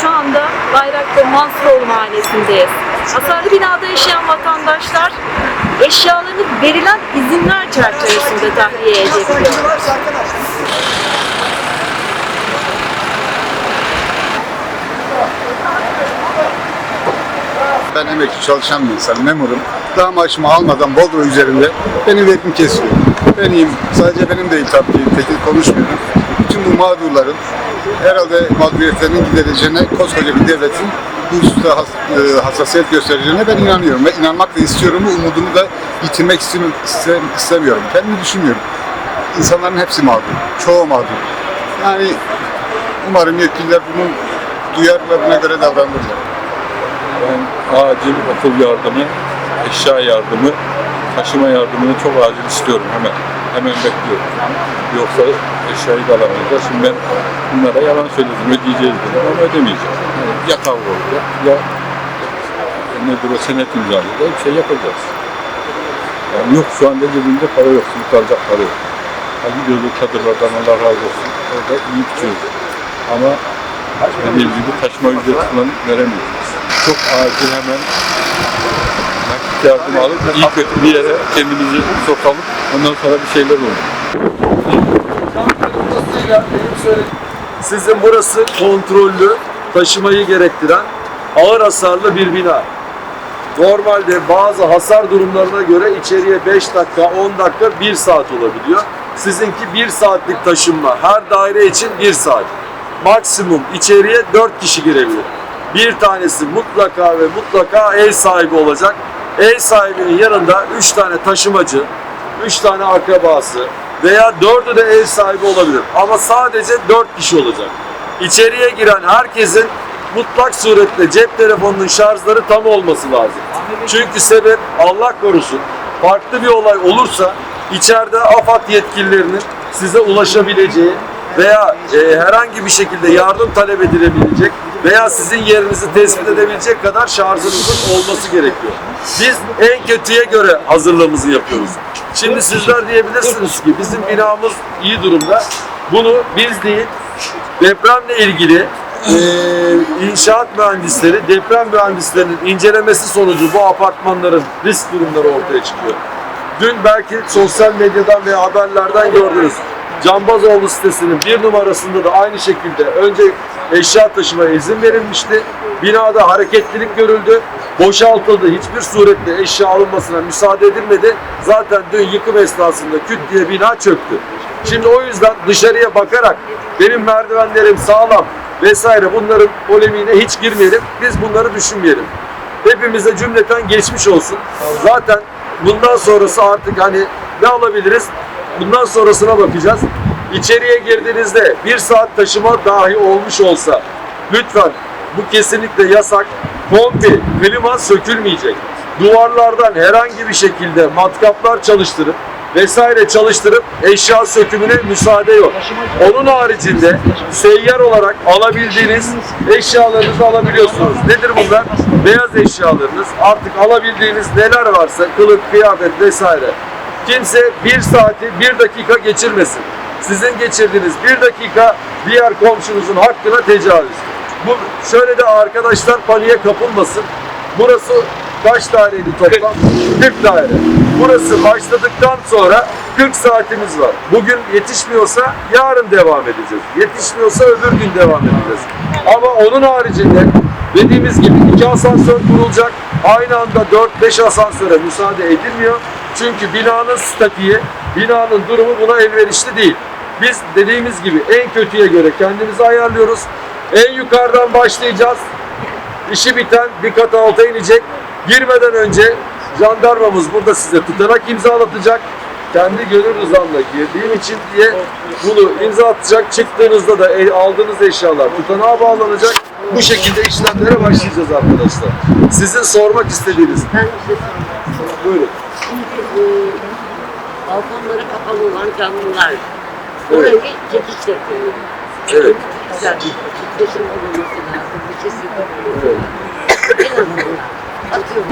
Şu anda Bayraklı Mansuroğlu Mahallesi'ndeyiz. Hasarlı binada yaşayan vatandaşlar eşyalarını verilen izinler çerçevesinde tahliye edebiliyor. Ben emekli çalışan bir insan, memurum. Daha maaşımı almadan Bodrum üzerinde benim verim kesiliyor kesiyor. Benim, sadece benim değil tabii ki, tekil konuşmuyorum. Bütün bu mağdurların herhalde mağduriyetlerinin gidereceğine koskoca bir devletin bu hususta has- e, hassasiyet göstereceğine ben inanıyorum. Ve inanmak da istiyorum. Bu umudumu da yitirmek istemi- istem- istemiyorum. Kendimi düşünmüyorum. İnsanların hepsi mağdur. Çoğu mağdur. Yani umarım yetkililer bunu duyar ve buna göre davranırlar. Ben acil okul yardımı, eşya yardımı, taşıma yardımını çok acil istiyorum hemen. Hemen bekliyorum. Yoksa eşyayı da alamayacağız. Şimdi ben bunlara yalan söyledim, ödeyeceğiz dedim ama ödemeyeceğim. Yani ya kavga olacak ya nedir o senet imzalayacak, bir şey yapacağız. Yani yok şu anda cebimde para yok, simit alacak para yok. Ha gidiyoruz çadırlardan Allah razı olsun. Orada iyi içiyoruz. Ama dediğim gibi taşıma ücreti falan veremiyoruz. Çok acil hemen yardım alıp iyi bir yere kendimizi sokalım. Ondan sonra bir şeyler olur. Sizin burası kontrollü, taşımayı gerektiren ağır hasarlı bir bina. Normalde bazı hasar durumlarına göre içeriye 5 dakika, 10 dakika, 1 saat olabiliyor. Sizinki 1 saatlik taşınma. Her daire için 1 saat. Maksimum içeriye 4 kişi girebilir. Bir tanesi mutlaka ve mutlaka ev sahibi olacak. Ev sahibinin yanında 3 tane taşımacı, 3 tane akrabası veya 4'ü de ev sahibi olabilir. Ama sadece 4 kişi olacak. İçeriye giren herkesin mutlak suretle cep telefonunun şarjları tam olması lazım. Çünkü sebep Allah korusun farklı bir olay olursa içeride AFAD yetkililerinin size ulaşabileceği veya e, herhangi bir şekilde yardım talep edilebilecek veya sizin yerinizi tespit edebilecek kadar şarjınızın olması gerekiyor. Biz en kötüye göre hazırlığımızı yapıyoruz. Şimdi sizler diyebilirsiniz ki bizim binamız iyi durumda. Bunu biz değil depremle ilgili e, inşaat mühendisleri, deprem mühendislerinin incelemesi sonucu bu apartmanların risk durumları ortaya çıkıyor. Dün belki sosyal medyadan veya haberlerden gördünüz. Cambazoğlu sitesinin bir numarasında da aynı şekilde önce eşya taşımaya izin verilmişti. Binada hareketlilik görüldü. Boşaltıldı. Hiçbir surette eşya alınmasına müsaade edilmedi. Zaten dün yıkım esnasında küt diye bina çöktü. Şimdi o yüzden dışarıya bakarak benim merdivenlerim sağlam vesaire bunların polemiğine hiç girmeyelim. Biz bunları düşünmeyelim. Hepimize cümleten geçmiş olsun. Zaten bundan sonrası artık hani ne alabiliriz? Bundan sonrasına bakacağız. İçeriye girdiğinizde bir saat taşıma dahi olmuş olsa lütfen bu kesinlikle yasak. Kombi, klima sökülmeyecek. Duvarlardan herhangi bir şekilde matkaplar çalıştırıp vesaire çalıştırıp eşya sökümüne müsaade yok. Onun haricinde seyyar olarak alabildiğiniz eşyalarınızı alabiliyorsunuz. Nedir bunlar? Beyaz eşyalarınız, artık alabildiğiniz neler varsa, kılık, kıyafet vesaire. Kimse bir saati bir dakika geçirmesin. Sizin geçirdiğiniz bir dakika diğer komşunuzun hakkına tecavüz. Bu şöyle de arkadaşlar paniğe kapılmasın. Burası kaç daireydi toplam? 40 daire. Burası başladıktan sonra 40 saatimiz var. Bugün yetişmiyorsa yarın devam edeceğiz. Yetişmiyorsa öbür gün devam edeceğiz. Ama onun haricinde dediğimiz gibi iki asansör kurulacak. Aynı anda 4-5 asansöre müsaade edilmiyor. Çünkü binanın statiği, binanın durumu buna elverişli değil. Biz dediğimiz gibi en kötüye göre kendimizi ayarlıyoruz. En yukarıdan başlayacağız. İşi biten bir kat alta inecek. Girmeden önce jandarmamız burada size tutanak imzalatacak. Kendi gönül rızamla girdiğim için diye bunu imza atacak. Çıktığınızda da aldığınız eşyalar tutanağa bağlanacak. Bu şekilde işlemlere başlayacağız arkadaşlar. Sizin sormak istediğiniz. Ben bir şey sormak Buyurun. Şimdi e, balkonları kapalı olan canlılar. Orayı çekiş yapıyor. Evet. Güzel. Titreşim olmaması lazım. Bir kesinlikle. Evet. En azından. Atıyorum.